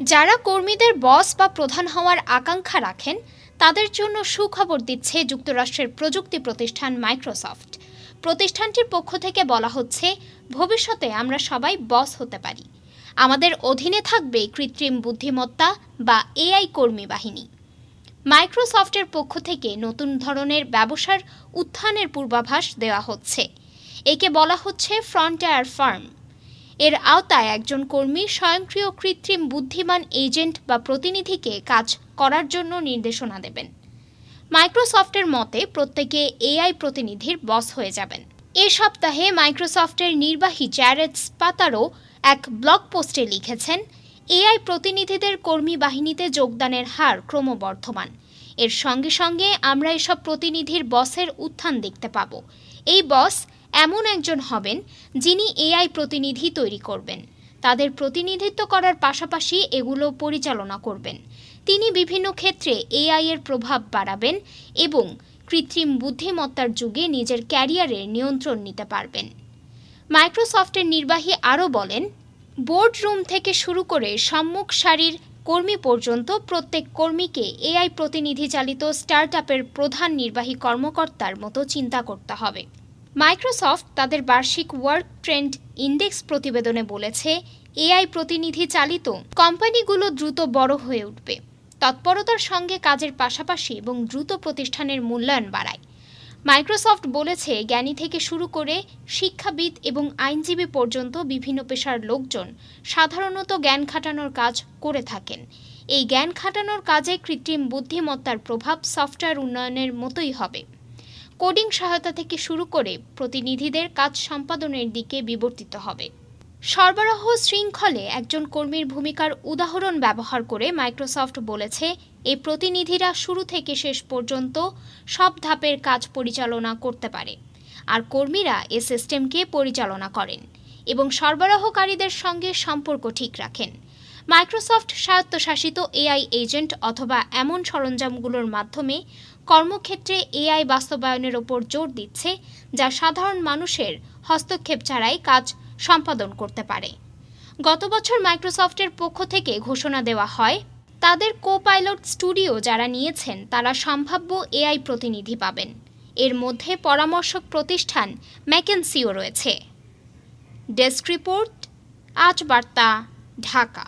যারা কর্মীদের বস বা প্রধান হওয়ার আকাঙ্ক্ষা রাখেন, তাদের জন্য সুখবর দিচ্ছে যুক্তরাষ্ট্রের প্রযুক্তি প্রতিষ্ঠান মাইক্রোসফট। প্রতিষ্ঠানটির পক্ষ থেকে বলা হচ্ছে, ভবিষ্যতে আমরা সবাই বস হতে পারি। আমাদের অধীনে থাকবে কৃত্রিম বুদ্ধিমত্তা বা এআই কর্মী বাহিনী। মাইক্রোসফটের পক্ষ থেকে নতুন ধরনের ব্যবসার উত্থানের পূর্বাভাস দেওয়া হচ্ছে। একে বলা হচ্ছে ফ্রন্টায়ার ফার্ম। এর আওতায় একজন কর্মী, স্বয়ংক্রিয় কৃত্রিম বুদ্ধিমান এজেন্ট বা প্রতিনিধিকে কাজ করার জন্য নির্দেশনা দেবেন। মাইক্রোসফটের মতে, প্রত্যেকে এআই প্রতিনিধির বস হয়ে যাবেন। এ সপ্তাহে মাইক্রোসফটের নির্বাহী জ্যারেড স্পাতারো এক ব্লগ পোস্টে লিখেছেন, এআই প্রতিনিধিদের কর্মী বাহিনীতে যোগদানের হার ক্রমবর্ধমান। এর সঙ্গে সঙ্গে আমরা এসব প্রতিনিধির বসের উত্থান দেখতে পাব। এই বস এমন একজন হবেন যিনি এআই প্রতিনিধি তৈরি করবেন। তাদের প্রতিনিধিত্ব করার পাশাপাশি এগুলো পরিচালনা করবেন। তিনি বিভিন্ন ক্ষেত্রে এআই এর প্রভাব বাড়াবেন এবং কৃত্রিম বুদ্ধিমত্তার যুগে নিজের ক্যারিয়ারের নিয়ন্ত্রণ নিতে পারবেন। মাইক্রোসফটের নির্বাহী আরও বলেন বোর্ড রুম থেকে শুরু করে সম্মুখ সারির কর্মী পর্যন্ত প্রত্যেক কর্মীকে এআই প্রতিনিধি চালিত স্টার্টআপের প্রধান নির্বাহী কর্মকর্তার মতো চিন্তা করতে হবে। মাইক্রোসফট তাদের বার্ষিক ওয়ার্ক ট্রেন্ড ইন্ডেক্স প্রতিবেদনে বলেছে, এআই প্রতিনিধি চালিত কোম্পানিগুলো দ্রুত বড় হয়ে উঠবে। তৎপরতার সঙ্গে কাজের পাশাপাশি এবং দ্রুত প্রতিষ্ঠানের মূল্যায়ন বাড়ায়। মাইক্রোসফট বলেছে, জ্ঞানী থেকে শুরু করে শিক্ষাবিদ এবং আইনজীবী পর্যন্ত বিভিন্ন পেশার লোকজন সাধারণত জ্ঞান খাটানোর কাজ করে থাকেন। এই জ্ঞান খাটানোর কাজে কৃত্রিম বুদ্ধিমত্তার প্রভাব সফটওয়্যার উন্নয়নের মতোই হবে। কোডিং সহায়তা থেকে শুরু করে প্রতিনিধিদের কাজ সম্পাদনের দিকে বিবর্তিত হবে। সরবরাহ শৃঙ্খলে একজন কর্মীর ভূমিকার উদাহরণ ব্যবহার করে মাইক্রোসফট বলেছে এই প্রতিনিধিরা শুরু থেকে শেষ পর্যন্ত সব ধাপের কাজ পরিচালনা করতে পারে, আর কর্মীরা এ সিস্টেমকে পরিচালনা করেন এবং সরবরাহকারীদের সঙ্গে সম্পর্ক ঠিক রাখেন। মাইক্রোসফট স্বায়ত্তশাসিত এআই এজেন্ট অথবা এমন সরঞ্জামগুলোর মাধ্যমে কর্মক্ষেত্রে এআই বাস্তবায়নের ওপর জোর দিচ্ছে, যা সাধারণ মানুষের হস্তক্ষেপ ছাড়াই কাজ সম্পাদন করতে পারে। গত বছর মাইক্রোসফটের পক্ষ থেকে ঘোষণা দেওয়া হয়, তাদের কো পাইলট স্টুডিও যারা নিয়েছেন, তারা সম্ভাব্য এআই প্রতিনিধি পাবেন। এর মধ্যে পরামর্শক প্রতিষ্ঠান ম্যাকেন্সিও রয়েছে। ডেস্ক রিপোর্ট, আজ বার্তা, ঢাকা।